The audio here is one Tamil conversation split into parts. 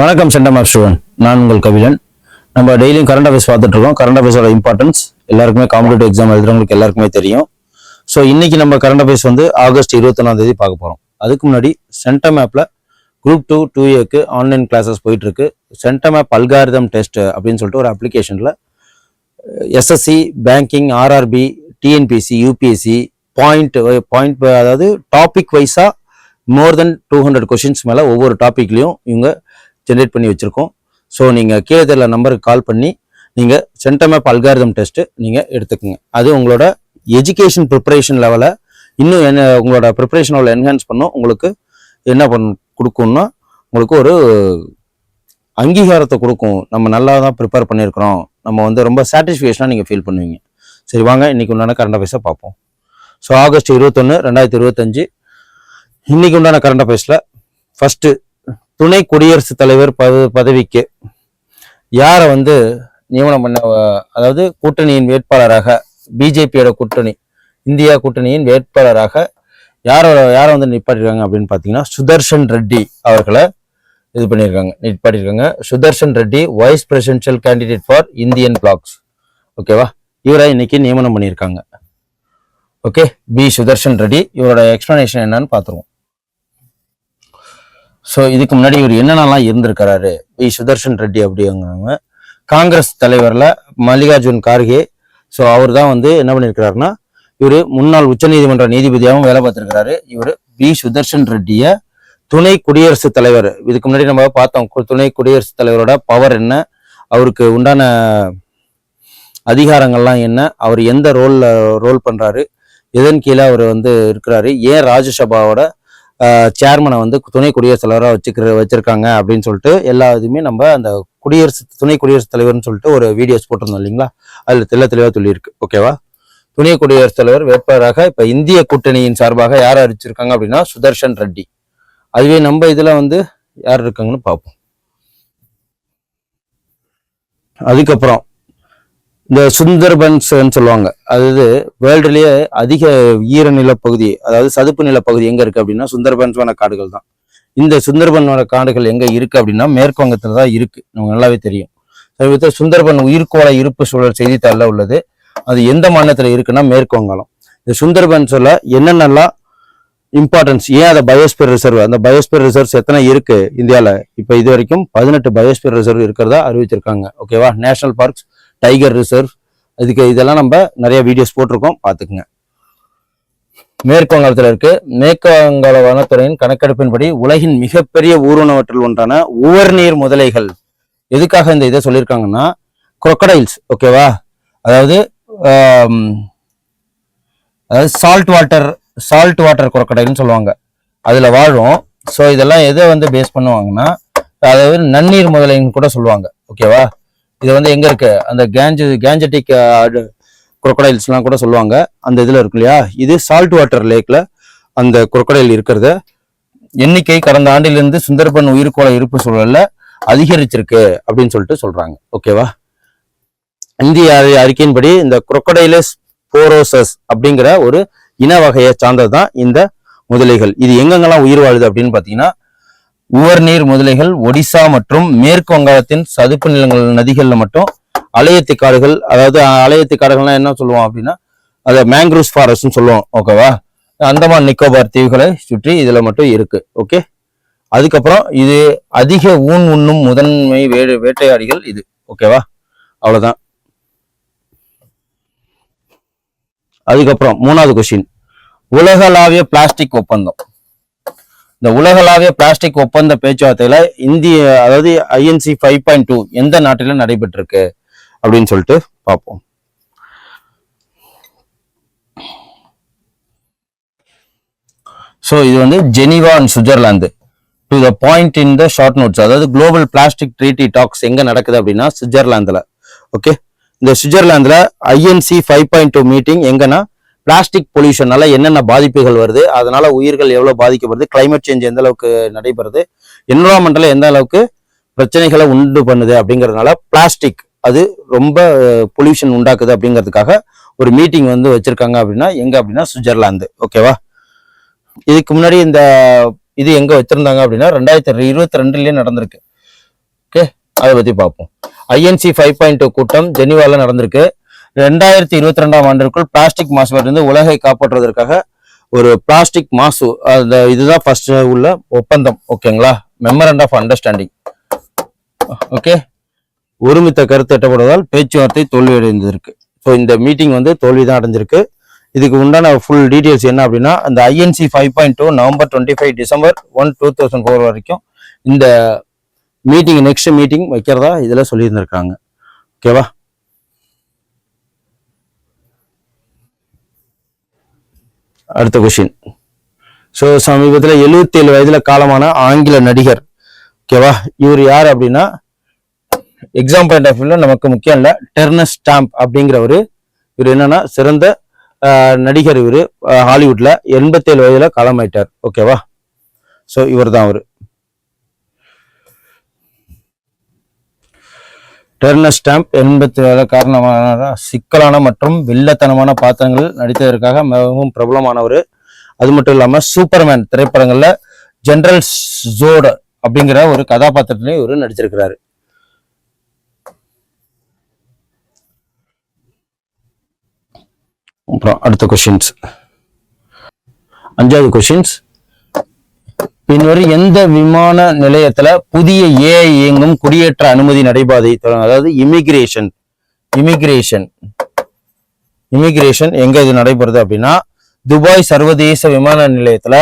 வணக்கம் சென்டம் ஆஃப் ஸ்டூடெண்ட் நான் உங்கள் கவிழன். நம்ம டெய்லியும் கரண்ட் அஃபேர்ஸ் பார்த்துட்டு இருக்கோம். கரண்ட் அஃபேர்ஸோட இம்பார்ட்டன்ஸ் எல்லாருக்குமே காம்படிட்டிவ் எக்ஸாம் எழுதுறவங்களுக்கு எல்லாருக்குமே தெரியும். ஸோ இன்னைக்கு நம்ம கரண்ட் அஃபேர்ஸ் வந்து ஆகஸ்ட் இருபத்தொன்னாம் தேதி பார்க்க போகிறோம் அதுக்கு முன்னாடி சென்டம் ஆப்பில் குரூப் டூ டூ ஏக்கு ஆன்லைன் கிளாஸஸ் போயிட்டு இருக்கு. சென்டம் ஆப் அல்காரிதம் டெஸ்ட் அப்படின்னு சொல்லிட்டு ஒரு அப்ளிகேஷனில் SSC banking RRB TNPSC UPSC point point uh, uh, அதாவது டாபிக் வைஸாக more than two hundred questions மேலே ஒவ்வொரு டாப்பிக்லையும் இவங்க ஜென்ரேட் பண்ணி வச்சுருக்கோம். ஸோ நீங்கள் கீழே தெரியல நம்பருக்கு கால் பண்ணி நீங்கள் சென்டமேப் அல்காரிதம் டெஸ்ட்டு நீங்கள் எடுத்துக்கோங்க. அது உங்களோட எஜுகேஷன் ப்ரிப்பரேஷன் லெவலை இன்னும் என்ன உங்களோட ப்ரிப்பரேஷன் லெவலில் என்ஹான்ஸ் பண்ணும் உங்களுக்கு என்ன பண்ண கொடுக்கும்னா உங்களுக்கு ஒரு அங்கீகாரத்தை கொடுக்கும். நம்ம நல்லா தான் ப்ரிப்பேர் பண்ணியிருக்கிறோம் நம்ம வந்து ரொம்ப சாட்டிஸ்ஃபேக்ஷனாக நீங்கள் ஃபீல் பண்ணுவீங்க. சரி வாங்க இன்னைக்கு உண்டான கரண்ட் அஃபேர்ஸை பார்ப்போம். ஸோ ஆகஸ்ட் இருபத்தொன்று ரெண்டாயிரத்தி இருபத்தஞ்சு. இன்னைக்கு உண்டான கரண்ட் அஃபேர்ஸில் ஃபஸ்ட்டு துணை குடியரசுத் தலைவர் பத பதவிக்கு யாரை வந்து நியமனம் பண்ண அதாவது கூட்டணியின் வேட்பாளராக பிஜேபியோட கூட்டணி இந்தியா கூட்டணியின் வேட்பாளராக யாரோட யாரை வந்து நிப்பாட்டிருக்காங்க அப்படின்னு பார்த்தீங்கன்னா சுதர்ஷன் ரெட்டி அவர்களை இது பண்ணியிருக்காங்க நிப்பாட்டியிருக்காங்க. Sudarshan Reddy vice presidential candidate for Indian blocs ஓகேவா இவரை இன்னைக்கு நியமனம் பண்ணியிருக்காங்க. ஓகே பி சுதர்ஷன் ரெட்டி இவரோட எக்ஸ்பிளனேஷன் என்னன்னு பார்த்துருவோம். ஸோ இதுக்கு முன்னாடி இவர் என்னென்னலாம் இருந்திருக்கிறாரு? பி சுதர்ஷன் ரெட்டி அப்படிங்கிறவங்க. காங்கிரஸ் தலைவரில் மல்லிகார்ஜுன் கார்கே. ஸோ அவர் தான் வந்து என்ன பண்ணியிருக்கிறாருன்னா இவர் முன்னாள் உச்சநீதிமன்ற நீதிபதியாகவும் வேலை பார்த்துருக்கிறாரு. இவர் பி சுதர்ஷன் ரெட்டியை துணை குடியரசுத் தலைவர். இதுக்கு முன்னாடி நம்ம பார்த்தோம் கு- துணை குடியரசுத் தலைவரோட பவர் என்ன? அவருக்கு உண்டான அதிகாரங்கள்லாம் என்ன? அவர் எந்த ரோலில் ரோல் பண்ணுறாரு எதன் கீழே அவர் வந்து இருக்கிறாரு. ஏன் ராஜ்யசபாவோட சேர்மனை வந்து துணை குடியரசுத் தலைவராக வச்சுக்கிற வச்சிருக்காங்க அப்படின்னு சொல்லிட்டு எல்லா இதுவுமே நம்ம அந்த குடியரசு துணை குடியரசுத் தலைவர்னு சொல்லிட்டு ஒரு வீடியோஸ் போட்டிருந்தோம் இல்லைங்களா? அதில் தெல்ல தெளிவாக சொல்லியிருக்கு. ஓகேவா துணை குடியரசுத் தலைவர் வேட்பாளராக இப்போ இந்திய கூட்டணியின் சார்பாக யார் அறிவிச்சிருக்காங்க அப்படின்னா சுதர்ஷன் ரெட்டி. அதுவே நம்ம இதில் வந்து யார் இருக்காங்கன்னு பார்ப்போம். அதுக்கப்புறம் இந்த சுந்தர்பன்ஸ்ன்னு சொல்லுவாங்க. அதாவது வேர்ல்டுலேயே அதிக ஈரநில பகுதி அதாவது சதுப்பு நில பகுதி எங்கே இருக்குது அப்படின்னா சுந்தர்பன்ஸ் வன காடுகள் தான். இந்த சுந்தர்பன் வன காடுகள் எங்கே இருக்குது அப்படின்னா மேற்கு தான் இருக்குது நமக்கு நல்லாவே தெரியும். சமீபத்தில் சுந்தர்பன் உயிர்கோள இருப்பு சூழல் செய்தித்தாளில் உள்ளது. அது எந்த மாநிலத்தில் இருக்குன்னா மேற்கு வங்காளம் இந்த சொல்ல என்னென்னலாம் இம்பார்ட்டன்ஸ் ஏன் அதை பயோஸ்பியர் ரிசர்வ் அந்த பயோஸ்பியர் ரிசர்வ்ஸ் எத்தனை இருக்கு இந்தியாவில் இப்போ இது வரைக்கும் பதினெட்டு பயோஸ்பியர் ரிசர்வ் இருக்கிறதா அறிவிச்சிருக்காங்க. ஓகேவா நேஷனல் பார்க்ஸ் டைகர் ரிசர்வ் இதுக்கு இதெல்லாம் நம்ம நிறைய வீடியோஸ் போட்டிருக்கோம். பார்த்துக்குங்க. மேற்கு வங்காளத்தில் இருக்கு. மேற்கு வங்காள வனத்துறையின் கணக்கெடுப்பின்படி உலகின் மிகப்பெரிய ஊர்வனவற்றில் ஒன்றான உவர்நீர் முதலைகள். எதுக்காக இந்த இதை சொல்லியிருக்காங்கன்னா குரொக்கடைல்ஸ் ஓகேவா அதாவது அதாவது சால்ட் வாட்டர் சால்ட் வாட்டர் crocodileன்னு சொல்லுவாங்க. அதில் வாழும். ஸோ இதெல்லாம் எதை வந்து பேஸ் பண்ணுவாங்கன்னா அதாவது நன்னீர் முதலைன்னு கூட சொல்லுவாங்க. ஓகேவா இது வந்து எங்க இருக்கு? அந்த கேஞ்சு கேஞ்சட்டிக் குரொக்கடைல்ஸ்லாம் கூட சொல்லுவாங்க. அந்த இதில் இருக்கு இல்லையா? இது சால்ட் வாட்டர் லேக்ல அந்த குரொக்கடைல் இருக்கிறத. எண்ணிக்கை கடந்த ஆண்டிலிருந்து சுந்தர்பன் உயிர்கோள இருப்பு சூழல்ல அதிகரிச்சிருக்கு அப்படின்னு சொல்லிட்டு சொல்றாங்க. ஓகேவா இந்திய அறிக்கையின்படி இந்த குரொக்கடைலஸ் போரோசஸ் அப்படிங்கிற ஒரு இன வகையை சார்ந்தது தான் இந்த முதலைகள். இது எங்கெங்கெல்லாம் உயிர் வாழுது அப்படின்னு பாத்தீங்கன்னா உவர்நீர் முதலைகள் ஒடிசா மற்றும் மேற்கு வங்காளத்தின் சதுப்பு நிலங்கள் நதிகளில் மட்டும் அலையத்தி காடுகள் அதாவது அலையத்தி காடுகள்லாம் என்ன சொல்லுவோம் அப்படின்னா அதை மேங்க்ரூஸ் ஃபாரஸ்ட்னு சொல்லுவோம் ஓகேவா அந்தமான் நிக்கோபார் தீவுகளை சுற்றி இதில் மட்டும் இருக்கு ஓகே அதுக்கப்புறம் இது அதிக ஊன் உண்ணும் முதன்மை வே வேட்டையாடிகள் இது ஓகேவா அவ்வளோதான் அதுக்கப்புறம் மூணாவது கொஸ்டின் உலகளாவிய பிளாஸ்டிக் ஒப்பந்தம். இந்த உலகளாவிய பிளாஸ்டிக் ஒப்பந்த பேச்சுவார்த்தையில இந்திய அதாவது ஐஎன்சி ஃபைவ் பாயிண்ட் டூ எந்த நாட்டில நடைபெற்றிருக்கு அப்படின்னு சொல்லிட்டு பார்ப்போம். ஸோ இது வந்து Geneva and Switzerland. To the point in the short notes அதாவது குளோபல் பிளாஸ்டிக் ட்ரீட்டி டாக்ஸ் எங்க நடக்குது அப்படின்னா சுவிட்சர்லாந்துல. ஓகே இந்த சுவிட்சர்லாந்துல INC five point two meeting எங்கன்னா பிளாஸ்டிக் பொல்யூஷனால என்னென்ன பாதிப்புகள் வருது அதனால உயிர்கள் எவ்வளவு பாதிக்கப்படுது கிளைமேட் சேஞ்ச் எந்த அளவுக்கு நடைபெறுது என்விரான்மெண்ட்டில் எந்த அளவுக்கு பிரச்சனைகளை உண்டு பண்ணுது அப்படிங்கறதுனால பிளாஸ்டிக் அது ரொம்ப பொல்யூஷன் உண்டாக்குது அப்படிங்கிறதுக்காக ஒரு மீட்டிங் வந்து வச்சிருக்காங்க அப்படின்னா எங்க அப்படின்னா சுவிட்சர்லாந்து. ஓகேவா? இதுக்கு முன்னாடி இந்த இது எங்க வச்சிருந்தாங்க அப்படின்னா ரெண்டாயிரத்தி இருபத்தி ரெண்டுலயே நடந்திருக்கு. ஓகே? அதை பத்தி பார்ப்போம். ஐஎன்சி ஃபைவ் பாயிண்ட் டூ கூட்டம் ஜெனிவால நடந்திருக்கு. ரெண்டாயிரத்தி இருபத்தி ரெண்டாம் ஆண்டிற்குள் பிளாஸ்டிக் மாசுபாட்டிலிருந்து உலகை காப்பாற்றுவதற்காக ஒரு பிளாஸ்டிக் மாசு அந்த இதுதான் ஃபர்ஸ்ட் உள்ள ஒப்பந்தம் ஓகேங்களா மெமரண்ட் ஆஃப் அண்டர்ஸ்டாண்டிங் ஓகே ஒருமித்த கருத்து எட்டப்படுவதால் பேச்சுவார்த்தை தோல்வியடைந்திருக்கு. ஸோ இந்த மீட்டிங் வந்து தோல்வி தான் அடைஞ்சிருக்கு. இதுக்கு உண்டான ஃபுல் டீட்டெயில்ஸ் என்ன அப்படின்னா அந்த INC five point two November twenty five December one two thousand four வரைக்கும் இந்த மீட்டிங் நெக்ஸ்ட் மீட்டிங் வைக்கிறதா இதில் சொல்லியிருந்திருக்காங்க. ஓகேவா அடுத்த கொஷின் ஸோ சமீபத்தில் 77 ஏழு வயதுல காலமான ஆங்கில நடிகர் ஓகேவா இவர் யார் அப்படின்னா எக்ஸாம் பாயிண்ட் ஆஃப் வியூவில் நமக்கு முக்கியம் இல்லை டெர்னஸ் ஸ்டாம்ப் அப்படிங்கிறவர். இவர் என்னன்னா சிறந்த நடிகர் இவர். ஹாலிவுட்ல 87 வயதுல காலமாயிட்டார் ஓகேவா ஸோ இவர் தான் அவர். டெர்னஸ் ஸ்டாம்ப் எண்பத்தி ஏழு காரணமான சிக்கலான மற்றும் வில்லத்தனமான பாத்திரங்கள் நடித்ததற்காக மிகவும் பிரபலமானவர். அது மட்டும் இல்லாமல் சூப்பர்மேன் திரைப்படங்களில் ஜென்ரல் ஜோட் அப்படிங்கிற ஒரு கதாபாத்திரத்திலையும் இவர் நடிச்சிருக்கிறாரு. அப்புறம் அடுத்த கொஷின்ஸ் அஞ்சாவது கொஷின்ஸ் பின்வரும் எந்த விமான நிலையத்துல புதிய ஏஐ இயங்கும் குடியேற்ற அனுமதி நடைபாதை அதாவது இமிகிரேஷன் இமிகிரேஷன் இமிகிரேஷன் எங்க இது நடைபெறுது அப்படின்னா துபாய் சர்வதேச விமான நிலையத்துல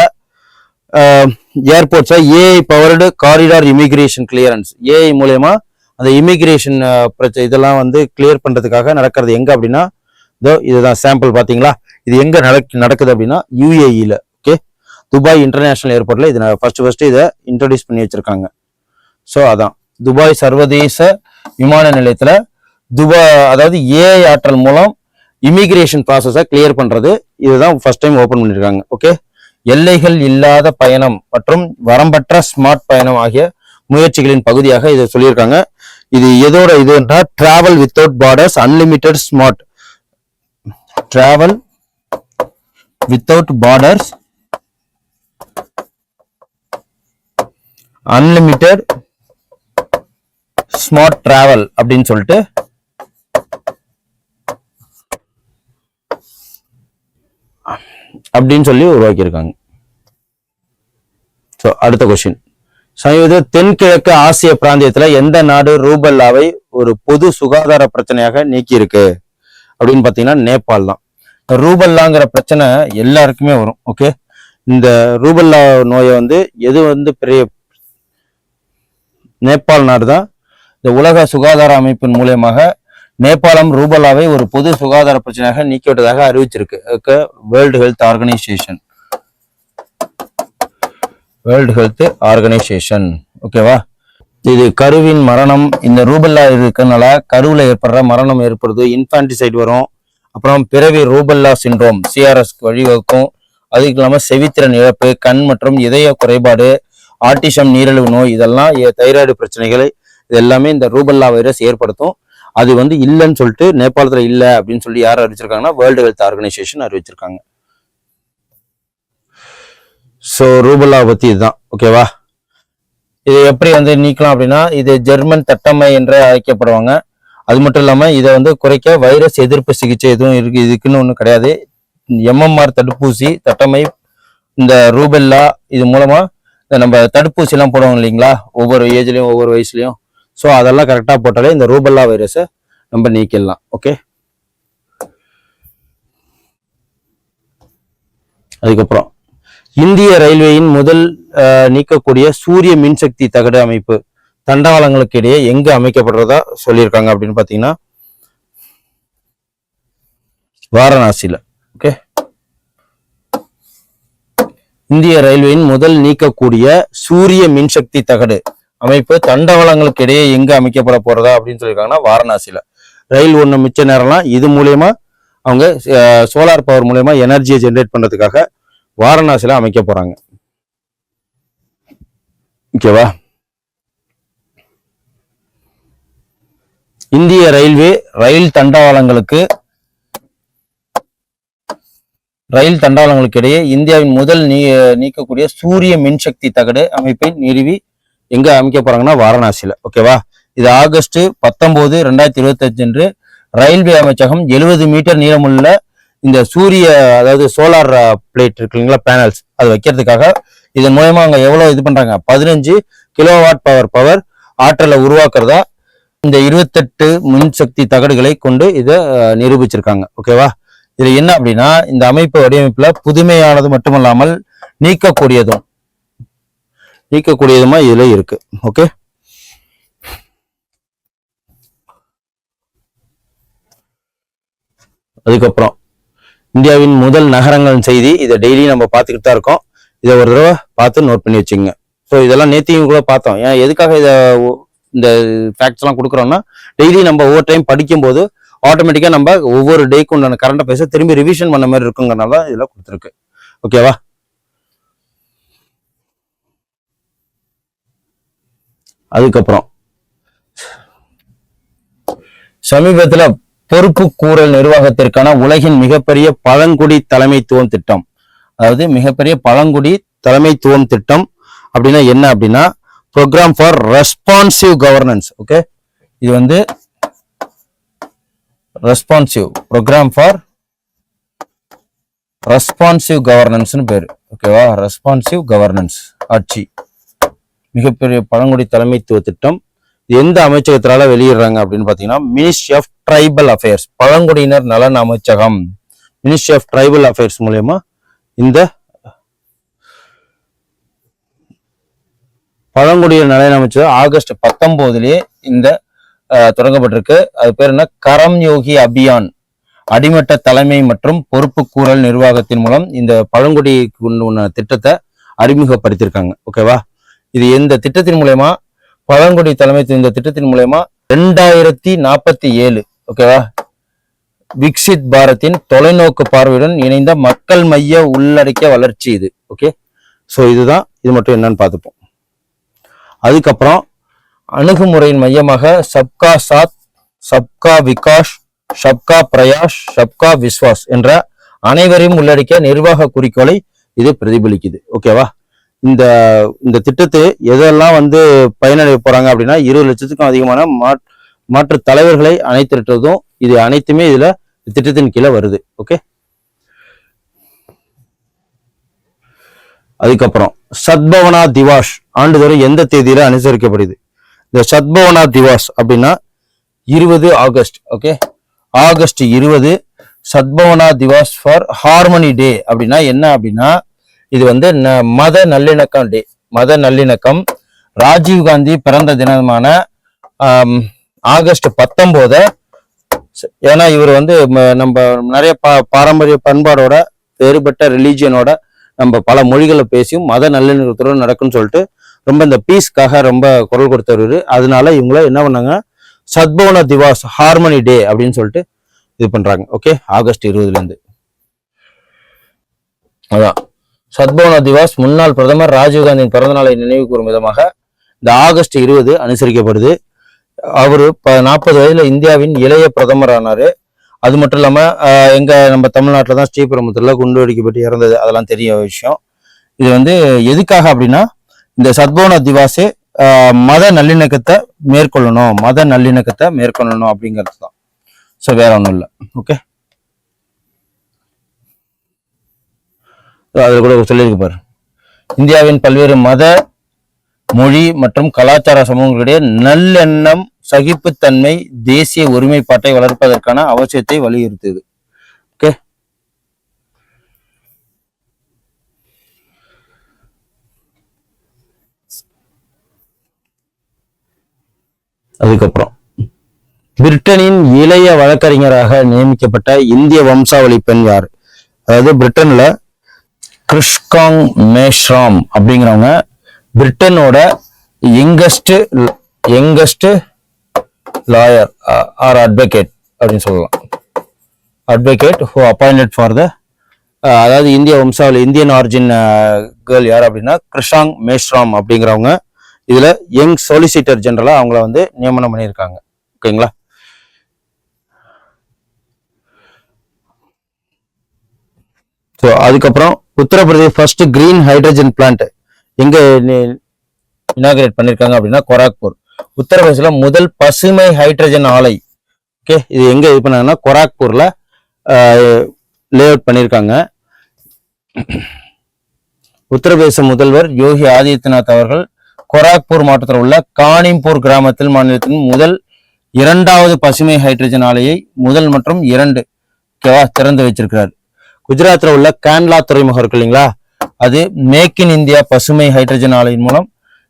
ஏர்போர்ட்ஸ்ல AI powered corridor immigration clearance AI மூலயமா அந்த இமிகிரேஷன் பிரச்சனை இதெல்லாம் வந்து கிளியர் பண்றதுக்காக நடக்கிறது எங்க அப்படின்னா இதோ இதுதான் சாம்பிள் பாத்தீங்களா இது எங்க நடக்கு நடக்குது அப்படின்னா யூஏஇல துபாய் இன்டர்நேஷனல் ஏர்போர்ட்ல இது ஃபர்ஸ்ட் ஃபர்ஸ்ட் இதை இன்ட்ரடியூஸ் பண்ணி வச்சிருக்காங்க. ஸோ அதான். துபாய் சர்வதேச விமான நிலையத்தில் துபாய் அதாவது ஏஐ ஆற்றல் மூலம் இமிகிரேஷன் ப்ராசஸை கிளியர் பண்ணுறது இதுதான் ஃபர்ஸ்ட் டைம் ஓப்பன் பண்ணியிருக்காங்க ஓகே எல்லைகள் இல்லாத பயணம் மற்றும் வரம்பற்ற ஸ்மார்ட் பயணம் ஆகிய முயற்சிகளின் பகுதியாக இதை சொல்லியிருக்காங்க. இது எதோட இதுன்றா travel without borders unlimited smart travel without borders unlimited smart travel அப்படின்னு சொல்லிட்டு அப்படின்னு சொல்லி உருவாக்கியிருக்காங்க. ஸோ அடுத்த கொஸ்டின் சமீப தென்கிழக்கு ஆசிய பிராந்தியத்தில் எந்த நாடு ரூபல்லாவை ஒரு பொது சுகாதார பிரச்சனையாக நீக்கியிருக்கு? அப்படின்னு பார்த்தீங்கன்னா நேபாள் தான். ரூபல்லாங்கிற பிரச்சனை எல்லாருக்குமே வரும் ஓகே இந்த ரூபல்லா நோயை வந்து எது வந்து பெரிய நேபாள் நாடு தான் இந்த உலக சுகாதார அமைப்பின் மூலியமாக நேபாளம் ரூபல்லாவை ஒரு பொது சுகாதார பிரச்சனையாக நீக்கிவிட்டதாக அறிவிச்சிருக்கு. World Health Organization World Health Organization ஓகேவா இது கருவின் மரணம். இந்த ரூபல்லா இருக்கனால கருவில் ஏற்படுற மரணம் ஏற்படுது. இன்ஃபான்டிசைட் வரும். அப்புறம் பிறவி ரூபல்லா சின்ரோம் சிஆர்எஸ்க்கு வழிவகுக்கும். அதுக்கு இல்லாமல் செவித்திறன் இழப்பு கண் மற்றும் இதய குறைபாடு ஆட்டிசம் நீரிழிவு நோய் இதெல்லாம் தைராய்டு பிரச்சனைகளை இது எல்லாமே இந்த ரூபல்லா வைரஸ் ஏற்படுத்தும். அது வந்து இல்லைன்னு சொல்லிட்டு நேபாளத்தில் இல்லை அப்படின்னு சொல்லி யார் அறிவிச்சிருக்காங்கன்னா வேர்ல்டு ஹெல்த் ஆர்கனைசேஷன் அறிவிச்சிருக்காங்க. ஸோ ரூபல்லா பற்றி இதுதான். ஓகேவா இது எப்படி வந்து நீக்கலாம் அப்படின்னா இது ஜெர்மன் தட்டம்மை என்று அழைக்கப்படுவாங்க. அது மட்டும் இல்லாமல் இதை வந்து குறைக்க வைரஸ் எதிர்ப்பு சிகிச்சை எதுவும் இருக்கு இதுக்குன்னு ஒன்றும் கிடையாது. எம்எம்ஆர் தடுப்பூசி தட்டமை இந்த ரூபெல்லா இது மூலமாக நம்ம தடுப்பூசி எல்லாம் போடுவாங்க இல்லைங்களா? ஒவ்வொரு ஏஜ்லயும் ஒவ்வொரு வயசுலயும் ஸோ அதெல்லாம் கரெக்டாக போட்டாலே இந்த ரூபல்லா வைரஸை நம்ம நீக்கிடலாம். ஓகே அதுக்கப்புறம் இந்திய ரயில்வேயின் முதல் நீக்கக்கூடிய சூரிய மின்சக்தி தகடு அமைப்பு தண்டவாளங்களுக்கு இடையே எங்க அமைக்கப்படுறதா சொல்லியிருக்காங்க அப்படின்னு பாத்தீங்கன்னா வாரணாசியில. ஓகே இந்திய ரயில்வேயின் முதல் நீக்கக்கூடிய சூரிய மின்சக்தி தகடு அமைப்பு தண்டவாளங்களுக்கு இடையே எங்க அமைக்கப்பட போறதா அப்படின்னு சொல்லியிருக்காங்கன்னா வாரணாசியில. ரயில் ஒண்ணு மிச்ச நேரம்லாம் இது மூலியமா அவங்க சோலார் பவர் மூலியமா எனர்ஜியை ஜென்ரேட் பண்றதுக்காக வாரணாசியில அமைக்க போறாங்க. ஓகேவா இந்திய ரயில்வே ரயில் தண்டவாளங்களுக்கு ரயில் தண்டவாளங்களுக்கு இடையே இந்தியாவின் முதல் நீ நீக்கக்கூடிய சூரிய மின்சக்தி தகடு அமைப்பை நிறுவி எங்க அமைக்க போறாங்கன்னா வாரணாசியில. ஓகேவா? இது ஆகஸ்ட் பத்தொன்பது ரெண்டாயிரத்தி இருபத்தஞ்சு அன்று ரயில்வே அமைச்சகம் எழுபது மீட்டர் நீளமுள்ள இந்த சூரிய அதாவது சோலார் பிளேட் இருக்கு இல்லைங்களா பேனல்ஸ். அது வைக்கிறதுக்காக இதன் மூலயமா அவங்க எவ்வளவு இது பண்றாங்க? பதினஞ்சு கிலோவாட் பவர் பவர் ஆற்றலை உருவாக்குறதா இந்த இருபத்தெட்டு மின்சக்தி தகடுகளை கொண்டு இதை நிரூபிச்சிருக்காங்க. ஓகேவா? இதுல என்ன அப்படின்னா இந்த அமைப்பு வடிவமைப்புல புதுமையானது மட்டுமல்லாமல் நீக்கக்கூடியதும் நீக்கக்கூடியதுமா இதுல இருக்கு. ஓகே அதுக்கப்புறம் இந்தியாவின் முதல் நகரங்கள் செய்தி இதை டெய்லி நம்ம பார்த்துக்கிட்டு தான் இருக்கோம். இதை ஒரு தடவை பார்த்து நோட் பண்ணி வச்சுங்க ஸோ இதெல்லாம் நேத்தையும் கூட பார்த்தோம். ஏன் எதுக்காக இதை இந்த ஃபேக்ட்ஸ் எல்லாம் கொடுக்குறோம்னா டெய்லி நம்ம ஒவ்வொரு டைம் படிக்கும்போது ஆட்டோமேட்டிக்காக நம்ம ஒவ்வொரு டேக்கு உண்டான கரண்ட் பேச திரும்பி ரிவிஷன் பண்ண மாதிரி இருக்குங்கிறனால தான் இதில் கொடுத்துருக்கு. ஓகேவா அதுக்கப்புறம். சமீபத்தில் பொறுப்பு கூறல் நிர்வாகத்திற்கான உலகின் மிகப்பெரிய பழங்குடி தலைமைத்துவம் திட்டம். அதாவது மிகப்பெரிய பழங்குடி தலைமைத்துவம் திட்டம் அப்படின்னா என்ன அப்படின்னா programme for responsive governance okay இது வந்து ரெஸ்பான்சிவ் ப்ரோக்ராம் ஃபார் ரெஸ்பான்சிவ் கவர்னன்ஸ்னு பேர். ஓகேவா ரெஸ்பான்சிவ் கவர்னன்ஸ் ஆட்சி. மிகப்பெரிய பழங்குடி தலைமைத்துவ திட்டம். இது எந்த அமைச்சகத்தினால வெளியிடுறாங்க அப்படின்னு பாத்தீங்கன்னா மினிஸ்ட்ரி ஆஃப் ட்ரைபல் அஃபேர்ஸ் பழங்குடியினர் நலன் அமைச்சகம். மினிஸ்ட்ரி ஆஃப் ட்ரைபல் அஃபேர்ஸ் மூலயமா இந்த பழங்குடியினர் நலன் அமைச்சகம் ஆகஸ்ட் பத்தொன்பதுலயே இந்த தொடங்கப்பட்டிருக்கு. அது பேர் என்ன? கரம் யோகி அபியான். அடிமட்ட தலைமை மற்றும் பொறுப்பு கூறல் நிர்வாகத்தின் மூலம் இந்த பழங்குடி திட்டத்தை அறிமுகப்படுத்தியிருக்காங்க. ஓகேவா இது இந்த திட்டத்தின் மூலயமா? பழங்குடி தலைமை இந்த திட்டத்தின் மூலயமா ரெண்டாயிரத்தி நாற்பத்தி ஏழு ஓகேவா விக்சித் பாரத்தின் தொலைநோக்கு பார்வையுடன் இணைந்த மக்கள் மைய உள்ளடக்கிய வளர்ச்சி இது. ஓகே ஸோ இதுதான். இது மட்டும் என்னன்னு பார்த்துப்போம். அதுக்கப்புறம் அணுகுமுறையின் மையமாக சப்கா சாத் சப்கா விகாஷ் சப்கா பிரயாஷ் சப்கா விஸ்வாஸ் என்ற அனைவரையும் உள்ளடக்கிய நிர்வாக குறிக்கோளை இது பிரதிபலிக்குது. ஓகேவா இந்த இந்த திட்டத்தை எதெல்லாம் வந்து பயனடைய போறாங்க அப்படின்னா இருபது லட்சத்துக்கும் அதிகமான மாற்று தலைவர்களை அணைத்திருட்டதும் இது அனைத்துமே இதுல திட்டத்தின் கீழே வருது. ஓகே அதுக்கப்புறம் சத்பவனா திவாஷ் ஆண்டுதோறும் எந்த தேதியில அனுசரிக்கப்படுது? இந்த சத்பவனா திவாஸ் அப்படின்னா இருபது ஆகஸ்ட் ஓகே ஆகஸ்ட் இருபது Sadbhavana Diwas for harmony day அப்படின்னா என்ன அப்படின்னா இது வந்து ந- மத நல்லிணக்கம் டே மத நல்லிணக்கம். ராஜீவ் காந்தி பிறந்த தினமான ஆகஸ்ட் பத்தொம்போத. ஏன்னா இவர் வந்து நம்ம நிறைய பா பாரம்பரிய பண்பாடோட வேறுபட்ட ரிலீஜியனோட நம்ம பல மொழிகளை பேசியும் மத நல்லிணக்கத்தோடு நடக்கும்னு சொல்லிட்டு ரொம்ப இந்த பீஸ்க்காக ரொம்ப குரல் கொடுத்தவர். அதனால இவங்கள என்ன பண்ணாங்க? சத்பவன திவாஸ் ஹார்மனி டே அப்படின்னு சொல்லிட்டு இது பண்றாங்க. ஓகே ஆகஸ்ட் இருபதுலேருந்து. அதான். சத்பவன திவாஸ் முன்னாள் பிரதமர் ராஜீவ்காந்தியின் பிறந்தநாளை நினைவு கூறும் விதமாக இந்த ஆகஸ்ட் இருபது அனுசரிக்கப்படுது. அவரு நாற்பது வயதுல இந்தியாவின் இளைய பிரதமர் ஆனாரு அது மட்டும் இல்லாம எங்கள் எங்க நம்ம தமிழ்நாட்டில் தான் ஸ்ரீபெரும்புத்தூர்ல குண்டு வெடிக்கப்பட்டு இறந்தது. அதெல்லாம் தெரிய விஷயம். இது வந்து எதுக்காக அப்படின்னா இந்த சத்பவன திவாசே ஆஹ், மத நல்லிணக்கத்தை மேற்கொள்ளணும் மத நல்லிணக்கத்தை மேற்கொள்ளணும் அப்படிங்கிறது தான். ஸோ வேற ஒன்றும் இல்லை. ஓகே அதில் கூட சொல்லியிருக்கு பாரு. இந்தியாவின் பல்வேறு மத மொழி மற்றும் கலாச்சார சமூகங்களிடையே நல்லெண்ணம் சகிப்புத்தன்மை தேசிய ஒருமைப்பாட்டை வளர்ப்பதற்கான அவசியத்தை வலியுறுத்துது ஓகே அதுக்கப்புறம். பிரிட்டனின் இளைய வழக்கறிஞராக நியமிக்கப்பட்ட இந்திய வம்சாவளி பெண் யார்? அதாவது பிரிட்டன்ல கிறிஷ்காங் மேஷ்ராம் அப்படிங்கிறவங்க பிரிட்டனோட youngest youngest lawyer or advocate அப்படின்னு சொல்லலாம். Advocate who appointed for the அதாவது இந்திய வம்சாவளி இந்தியன் ஆரிஜின் கேர்ள் யார் அப்படின்னா கிருஷாங் மேஷ்ராம் அப்படிங்கிறவங்க. இதில் யங் சொலிசிட்டர் ஜென்ரலாக அவங்கள வந்து நியமனம் பண்ணியிருக்காங்க. ஓகேங்களா? ஸோ அதுக்கப்புறம் Uttar Pradesh first green hydrogen plant எங்க இனாகிரேட் பண்ணியிருக்காங்க அப்படின்னா கொராக்பூர். உத்தரப்பிரதேசில் முதல் பசுமை ஹைட்ரஜன் ஆலை. ஓகே இது எங்கே இது பண்ணாங்கன்னா கொராக்பூர்ல லே அவுட் பண்ணியிருக்காங்க உத்தரப்பிரதேச முதல்வர் யோகி ஆதித்யநாத் அவர்கள் கொராக்பூர் மாவட்டத்தில் உள்ள கானிம்பூர் கிராமத்தில் மாநிலத்தின் முதல் இரண்டாவது பசுமை ஹைட்ரஜன் ஆலையை முதல் மற்றும் இரண்டு ஓகேவா திறந்து வச்சிருக்கிறார் குஜராத்தில் உள்ள கேன்லா துறைமுகம் இருக்கு இல்லைங்களா? அது மேக் இன் இந்தியா பசுமை ஹைட்ரஜன் ஆலையின் மூலம்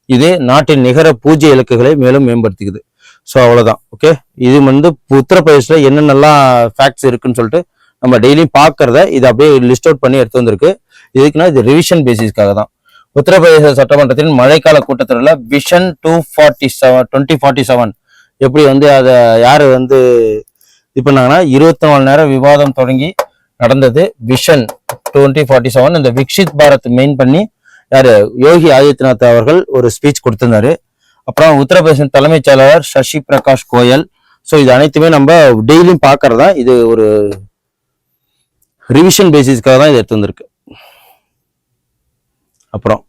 இது நாட்டின் நிகர பூஜ்ய இலக்குகளை மேலும் மேம்படுத்திக்குது. ஸோ அவ்வளோதான் ஓகே? இது வந்து உத்தரப்பிரதேசில் என்னென்னலாம் ஃபேக்ட்ஸ் இருக்குன்னு சொல்லிட்டு நம்ம டெய்லியும் பார்க்கறத இது அப்படியே லிஸ்ட் அவுட் பண்ணி எடுத்து வந்திருக்கு. இதுக்குன்னா இது ரிவிஷன் பேசிஸ்க்காக தான் உத்தரப்பிரதேச சட்டமன்றத்தின் மழைக்கால கூட்டத்தொடரில் vision two forty seven twenty forty seven எப்படி வந்து அதை யார் வந்து இது பண்ணாங்கன்னா இருபத்தி நாலு நேரம் விவாதம் தொடங்கி நடந்தது. விஷன் டுவெண்ட்டி ஃபார்ட்டி செவன் இந்த விக்ஷித் பாரத் மெயின் பண்ணி யார்? யோகி ஆதித்யநாத் அவர்கள் ஒரு ஸ்பீச் கொடுத்திருந்தாரு. அப்புறம் உத்தரப்பிரதேச தலைமைச் செயலாளர் சசி பிரகாஷ் கோயல். ஸோ இது அனைத்துமே நம்ம டெய்லியும் பார்க்கறதா? இது ஒரு ரிவிஷன் பேசிஸ்க்காக தான் இது எடுத்து வந்திருக்கு. அப்புறம்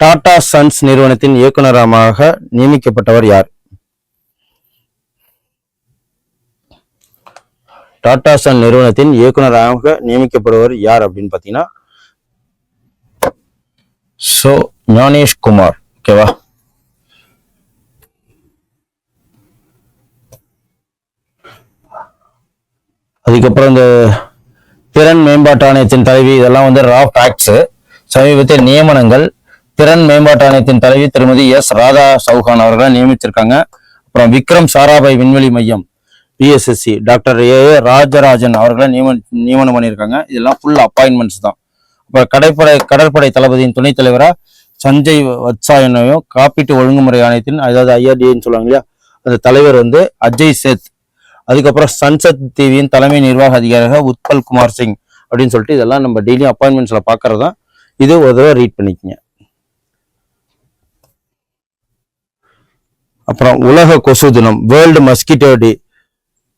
டாடா சன்ஸ் நிறுவனத்தின் இயக்குநராக நியமிக்கப்பட்டவர் யார்? டாடா சன் நிறுவனத்தின் இயக்குனராக நியமிக்கப்படுவர் யார் அப்படின்னு பார்த்தீங்கன்னா சோ ஞானேஷ் குமார். ஓகேவா அதுக்கப்புறம் இந்த திறன் மேம்பாட்டு ஆணையத்தின் தலைவி இதெல்லாம் வந்து ரா ஆக்ட்ஸு சமீபத்திய நியமனங்கள் திறன் மேம்பாட்டு ஆணையத்தின் தலைவி திருமதி எஸ் ராதா சௌஹான் அவர்களை நியமித்திருக்காங்க அப்புறம் விக்ரம் சாராபாய் விண்வெளி மையம் பிஎஸ்எஸ்சி டாக்டர் ஏ ராஜராஜன் அவர்களை நியமன நியமனம் பண்ணியிருக்காங்க. இதெல்லாம் ஃபுல் அப்பாயின்மெண்ட்ஸ் தான். அப்புறம் கடற்படை கடற்படை தளபதியின் துணைத் தலைவராக சஞ்சய் வத்சாயனையும் காப்பீட்டு ஒழுங்குமுறை ஆணையத்தின் அதாவது ஐஆர்டின்னு சொல்லுவாங்க இல்லையா அந்த தலைவர் வந்து அஜய் சேத். அதுக்கப்புறம் சன்சத் டிவியின் தலைமை நிர்வாக அதிகாரியாக உத்பல் குமார் சிங் அப்படின்னு சொல்லிட்டு இதெல்லாம் நம்ம டெய்லி அப்பாயின்மெண்ட்ஸில் பாக்குறது. தான் இது ஒரு தடவை ரீட் பண்ணிக்கங்க. அப்புறம் உலக கொசு தினம் world mosquito day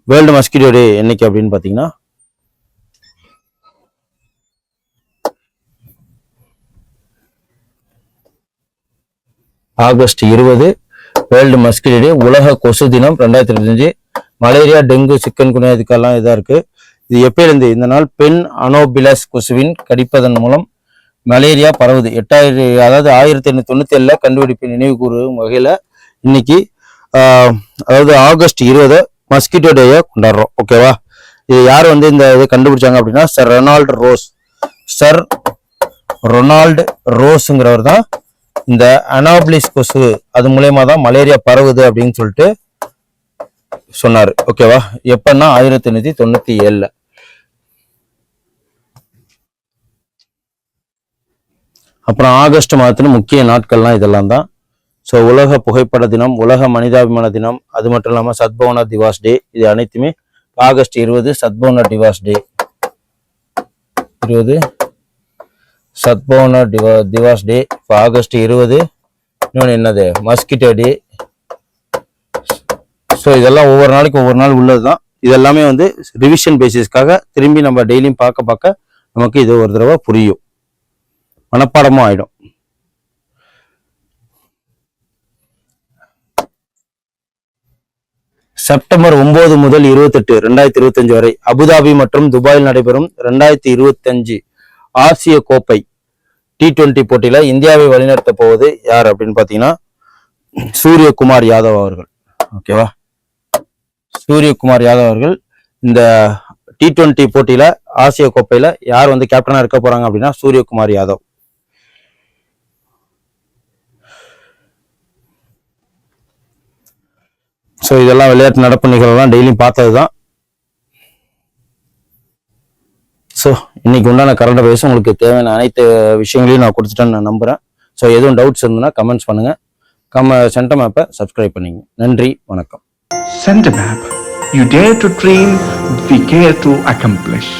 world mosquito day என்னைக்கு அப்படின்னு பார்த்தீங்கன்னா ஆகஸ்ட் இருபது வேர்ல்டு மஸ்கிட்டோ டே உலக கொசு தினம் ரெண்டாயிரத்தி இருபத்தஞ்சு. மலேரியா டெங்கு சிக்கன் குனியா இதுக்கெல்லாம் இதாக இருக்கு. இது எப்பயிலிருந்து? இந்த நாள் பெண் அனோபிலஸ் கொசுவின் கடிப்பதன் மூலம் மலேரியா பரவுது. எட்டாயிரம் அதாவது ஆயிரத்தி எண்ணூத்தி தொண்ணூத்தி ஏழுல கண்டுபிடிப்பு நினைவு கூறும் வகையில இன்னைக்கு அதாவது ஆகஸ்ட் இருபது மஸ்கிட்டோ டேயை கொண்டாடுறோம். ஓகேவா இது யார் வந்து இந்த இதை கண்டுபிடிச்சாங்க அப்படின்னா sir Ronald Ross sir Ronald ரோஸுங்கிறவர் தான் இந்த அனாபிளிஸ் கொசு அது மூலயமா தான் மலேரியா பரவுது அப்படின்னு சொல்லிட்டு சொன்னார். ஓகேவா எப்பன்னா ஆயிரத்தி எண்ணூத்தி தொண்ணூத்தி ஏழுல. அப்புறம் ஆகஸ்ட் மாதத்துல முக்கிய நாட்கள்லாம் இதெல்லாம் தான். ஸோ உலக புகைப்பட தினம் உலக மனிதாபிமான தினம் அது மட்டும் இல்லாமல் சத்பவனா திவாஸ் டே இது அனைத்துமே ஆகஸ்ட் இருபது சத்பவனா டிவாஸ் டே. இருபது சத்பவனா டிவா திவாஸ் டே இப்போ ஆகஸ்ட் இருபது. இன்னொன்று என்னது? மஸ்கிட்டோ டே. ஸோ இதெல்லாம் ஒவ்வொரு நாளைக்கு ஒவ்வொரு நாள் உள்ளது தான் இது எல்லாமே வந்து ரிவிஷன் பேசிஸ்க்காக திரும்பி நம்ம டெய்லியும் பார்க்க பார்க்க நமக்கு இது ஒரு தடவை புரியும். மனப்பாடமும் ஆகிடும் செப்டம்பர் ஒன்பது முதல் இருபத்தெட்டு ரெண்டாயிரத்தி இருபத்தஞ்சு வரை அபுதாபி மற்றும் துபாயில் நடைபெறும் ரெண்டாயிரத்தி இருபத்தஞ்சு ஆசிய கோப்பை டி டுவெண்டி போட்டியில இந்தியாவை வழிநடத்த போவது யார் அப்படின்னு பாத்தீங்கன்னா சூரியகுமார் யாதவ் அவர்கள். ஓகேவா சூரியகுமார் யாதவ் அவர்கள் இந்த டி டுவெண்ட்டி போட்டியில ஆசிய கோப்பையில யார் வந்து கேப்டனா இருக்க போறாங்க அப்படின்னா சூரியகுமார் யாதவ். ஸோ இதெல்லாம் விளையாட்டு நடப்பு நிகழ்வுலாம் டெய்லியும் பார்த்தது தான் ஸோ இன்னைக்கு உண்டான கரண்ட் அஃபேர்ஸ் உங்களுக்கு தேவையான அனைத்து விஷயங்களையும் நான் கொடுத்துட்டேன்னு நான் நம்புகிறேன் ஸோ எதுவும் டவுட்ஸ் இருந்ததுன்னா கமெண்ட்ஸ் பண்ணுங்கள் கம சென்டம் மேப்பை சப்ஸ்கிரைப் பண்ணிங்க. நன்றி வணக்கம். Send map you dare to dream we care to accomplish.